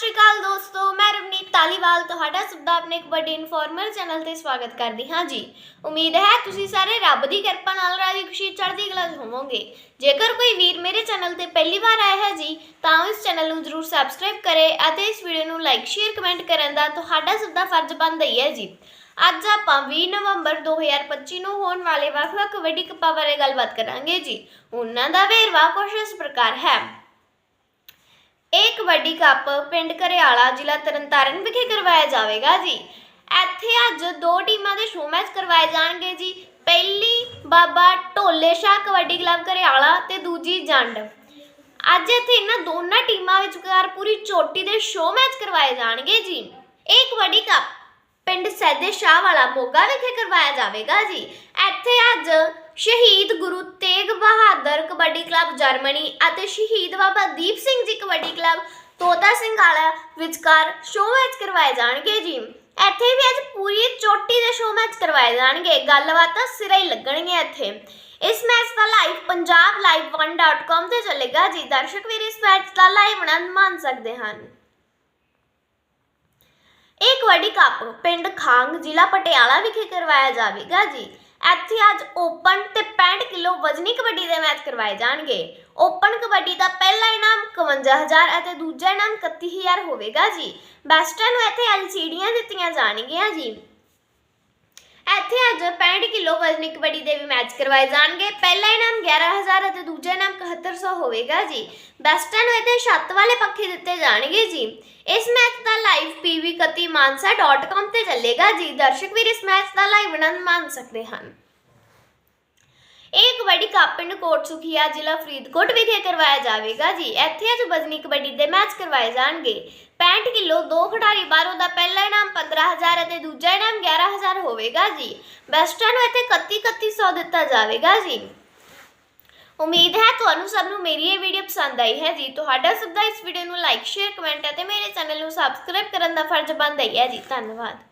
ਸ਼੍ਰੀ ਅਕਾਲ ਦੋਸਤੋ, ਮੈਂ ਰਵਨੀਤ ਤਾਲੀਵਾਲ ਤੁਹਾਡਾ ਸਭ ਦਾ ਆਪਣੇ ਇੱਕ ਵੱਡੇ ਇਨਫੋਰਮਰ ਚੈਨਲ ਤੇ ਸਵਾਗਤ ਕਰਦੀ ਹਾਂ ਜੀ। ਉਮੀਦ ਹੈ ਤੁਸੀਂ ਸਾਰੇ ਰੱਬ ਦੀ ਕਿਰਪਾ ਨਾਲ ਰਾਜੀ ਖੁਸ਼ੀ ਚੜ੍ਹਦੀ ਕਲਾ 'ਚ ਹੋਵੋਗੇ। ਜੇਕਰ ਕੋਈ ਵੀਰ ਮੇਰੇ ਚੈਨਲ ਤੇ ਪਹਿਲੀ ਵਾਰ ਆਇਆ ਹੈ ਜੀ, ਤਾਂ ਇਸ ਚੈਨਲ ਨੂੰ ਜਰੂਰ ਸਬਸਕ੍ਰਾਈਬ ਕਰੇ ਅਤੇ ਇਸ ਵੀਡੀਓ ਨੂੰ ਲਾਈਕ ਸ਼ੇਅਰ ਕਮੈਂਟ ਕਰਨ ਦਾ ਤੁਹਾਡਾ ਸਭ ਦਾ ਫਰਜ਼ ਬਣਦਾ ਹੀ ਹੈ ਜੀ। ਅੱਜ ਆਪਾਂ 20 ਨਵੰਬਰ 2025 ਨੂੰ ਹੋਣ ਵਾਲੇ ਵੱਖ-ਵੱਖ ਕਬੱਡੀ ਕੱਪਾਂ ਬਾਰੇ ਗੱਲਬਾਤ ਕਰਾਂਗੇ ਜੀ। ਉਹਨਾਂ ਦਾ ਵੇਰਵਾ ਕੁਝ ਇਸ ਪ੍ਰਕਾਰ ਹੈ। ਇਹ ਕਬੱਡੀ ਕੱਪ ਪਿੰਡ ਘਰਿਆਲਾ ਜ਼ਿਲ੍ਹਾ ਤਰਨਤਾਰਨ ਵਿਖੇ ਕਰਵਾਇਆ ਜਾਵੇਗਾ ਜੀ। ਇੱਥੇ ਅੱਜ ਦੋ ਟੀਮਾਂ ਦੇ ਸ਼ੋਅ ਮੈਚ ਕਰਵਾਏ ਜਾਣਗੇ ਜੀ। ਪਹਿਲੀ ਬਾਬਾ ਢੋਲੇ ਸ਼ਾਹ, ਕਬੱਡੀ ਕਲੱਬ ਘਰਿਆਲਾ ਤੇ ਦੂਜੀ ਜੰਡ। ਅੱਜ ਇੱਥੇ ਇਹਨਾਂ ਦੋਨਾਂ ਟੀਮਾਂ ਵਿਚਕਾਰ ਪੂਰੀ ਚੋਟੀ ਦੇ ਸ਼ੋਅ ਮੈਚ ਕਰਵਾਏ ਜਾਣਗੇ ਜੀ। ਇਹ ਕਬੱਡੀ ਕੱਪ ਸੈਦੇ ਸ਼ਾਹ ਵਾਲਾ ਮੋਗਾ ਵਿਖੇ ਕਰਵਾਇਆ ਜਾਵੇਗਾ ਜੀ। ਇੱਥੇ ਅੱਜ ਸ਼ਹੀਦ ਗੁਰੂ ਤੇਗ ਬਹਾਦਰ ਕਬੱਡੀ ਕਲੱਬ ਜਰਮਨੀ ਅਤੇ ਸ਼ਹੀਦ ਬਾਬਾ ਦੀਪ ਸਿੰਘ ਜੀ ਕਬੱਡੀ ਕਲੱਬ ਤੋਤਾ ਸਿੰਘ ਵਾਲਾ ਵਿਚਕਾਰ ਸ਼ੋਅ ਮੈਚ ਕਰਵਾਏ ਜਾਣਗੇ ਜੀ। ਇੱਥੇ ਵੀ ਅੱਜ ਪੂਰੀ ਚੋਟੀ ਦੇ ਸ਼ੋਅ ਮੈਚ ਕਰਵਾਏ ਜਾਣਗੇ। ਗੱਲਬਾਤ ਸਿਰੇ ਹੀ ਲੱਗਣਗੇ ਇੱਥੇ। ਇਸ ਮੈਚ ਦਾ ਲਾਈਵ ਪੰਜਾਬ ਲਾਈਵ 1.com ਤੇ ਚੱਲੇਗਾ ਜੀ। ਦਰਸ਼ਕ ਵੀਰ ਇਸ ਮੈਚ ਦਾ ਲਾਈਵ ਆਨੰਦ ਮਾਣ ਸਕਦੇ ਹਨ। ਇਹ ਕਬੱਡੀ ਕੱਪ ਪਿੰਡ ਖਾਂਗ ਜ਼ਿਲ੍ਹਾ ਪਟਿਆਲਾ ਵਿਖੇ ਕਰਵਾਇਆ ਜਾਵੇਗਾ ਜੀ। ਇੱਥੇ ਅੱਜ ਓਪਨ ਤੇ 65 ਕਿਲੋ ਵਜ਼ਨੀ ਕਬੱਡੀ ਦੇ ਮੈਚ ਕਰਵਾਏ ਜਾਣਗੇ। ਓਪਨ ਕਬੱਡੀ ਦਾ ਪਹਿਲਾ ਇਨਾਮ 51000 ਅਤੇ ਦੂਜਾ ਇਨਾਮ 31000 ਹੋਵੇਗਾ ਜੀ। ਬੈਸਟਾਂ ਨੂੰ ਇੱਥੇ ਐਲਸੀਡੀਆਂ ਦਿੱਤੀਆਂ ਜਾਣਗੀਆਂ ਜੀ। 65 ਕਿਲੋ ਵਜ਼ਨੀ ਕਬੱਡੀ ਦੇ ਵੀ ਮੈਚ ਕਰਵਾਏ ਜਾਣਗੇ। ਪਹਿਲਾ ਇਨਾਮ 11000 ਅਤੇ ਦੂਜਾ ਇਨਾਮ 7100 ਹੋਵੇਗਾ ਜੀ। ਬੈਸਟਾਂ ਨੂੰ ਇੱਥੇ ਛੱਤ ਵਾਲੇ ਪੱਖੇ ਦਿੱਤੇ ਜਾਣਗੇ ਜੀ। ਇਸ ਮੈਚ ਦਾ ਲਾਈਵ pvkatimansa.com ਤੇ ਚੱਲੇਗਾ ਜੀ। ਦਰਸ਼ਕ ਵੀਰ, ਇਸ ਮੈਚ ਦਾ ਲਾਈਵ ਆਨੰਦ ਮਾਣ ਸਕਦੇ ਹਨ। ਕਬੱਡੀ ਕੱਪ ਪਿੰਡ ਕੋਟ ਸੁਖੀਆ ਜ਼ਿਲ੍ਹਾ ਫਰੀਦਕੋਟ ਵਿਖੇ ਕਰਵਾਇਆ ਜਾਵੇਗਾ ਜੀ। ਇੱਥੇ ਅੱਜ ਵਜ਼ਨੀ ਕਬੱਡੀ ਦੇ ਮੈਚ ਕਰਵਾਏ ਜਾਣਗੇ। 65 ਕਿਲੋ, ਦੋ ਖਿਡਾਰੀ ਬਾਹਰੋਂ ਦਾ ਪਹਿਲਾ ਇਨਾਮ 15000 ਅਤੇ ਦੂਜਾ ਇਨਾਮ 11000 ਹੋਵੇਗਾ ਜੀ। ਬੈਸਟਾਂ ਨੂੰ ਇੱਥੇ 31 3100 ਦਿੱਤਾ ਜਾਵੇਗਾ ਜੀ। ਉਮੀਦ ਹੈ ਤੁਹਾਨੂੰ ਸਭ ਨੂੰ ਮੇਰੀ ਇਹ ਵੀਡੀਓ ਪਸੰਦ ਆਈ ਹੈ ਜੀ। ਤੁਹਾਡਾ ਸਭ ਦਾ ਇਸ ਵੀਡੀਓ ਨੂੰ ਲਾਈਕ, ਸ਼ੇਅਰ, ਕਮੈਂਟ ਅਤੇ ਮੇਰੇ ਚੈਨਲ ਨੂੰ ਸਬਸਕ੍ਰਾਈਬ ਕਰਨ ਦਾ ਫਰਜ਼ ਬਣਦਾ ਹੀ ਹੈ ਜੀ। ਧੰਨਵਾਦ।